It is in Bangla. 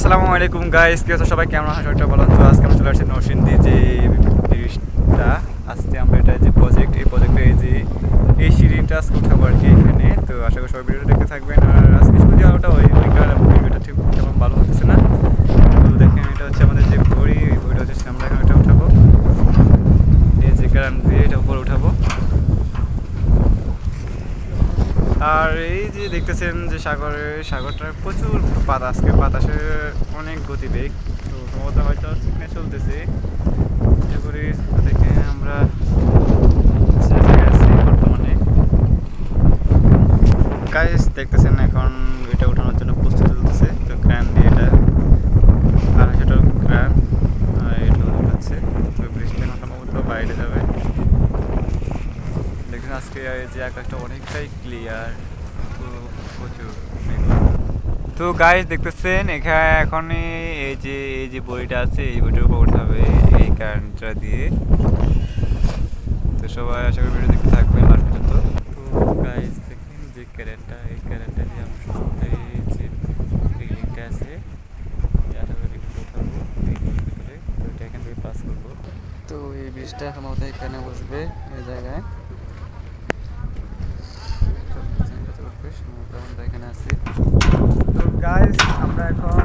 আসসালামু আলাইকুম গাইস কি সবাই কেমন আছো একটা বলুন তো আজকে আমরা চলে আসছি নরসিংদী যে ব্রিজটা। আজকে আমরা এটা যে প্রজেক্ট এই প্রজেক্টে এই যে, এই সিঁড়িটা আজকে উঠাবো আর কি এখানে। তো আশা করি সবাই ভিডিওটা দেখতে থাকবেন। আর আজকে ওটা ওই ওইটা ভিডিওটা ঠিক তেমন ভালো হচ্ছে না তো দেখেন এটা হচ্ছে আমাদের যে ঘড়ি এই ঘড়িটা হচ্ছে আমরা এখন এটা উঠাবো এই যে গ্রাম দিয়ে এটা উপরে উঠাবো আর এই যে দেখতেছেন যে সাগরে সাগরটা প্রচুর বাতাস বাতাসের অনেক গতিবেগ তো সম্ভবত হয়তো সিগনে চলতেছে। আশা করি আমরা বর্তমানে। গাইস দেখতেছেন এখন এটা ওঠানোর জন্য প্রস্তুতি চলতেছে। তো ক্র্যান দিয়ে এটা আর সেটা ক্র্যান এটা উঠাচ্ছে তো বৃষ্টি সম্ভবত বাইরে যাবে। যে আকাশটা অনেকটাই ক্লিয়ার প্রচুর। তো গাইস দেখতেছেন, এখানে এখন এই যে এই যে বইটা আছে, এই বইটার উপর উঠাবে এই কারেন্টটা দিয়ে। তো সবাই আশা করি ভিডিও দেখতে থাকবেন লাস্ট পর্যন্ত। তো গাইস দেখেন যে ক্যারেটটা এই ক্যারেটটা দিয়ে সম্ভবত এই যে বিল্ডিংটা আছে আশা করি উঠাবো তো এটা এখান থেকে পাস করব। তো এই ব্রিজটা আমাদের এখানে বসবে, এই জায়গায় তো গাইস আমরা এখন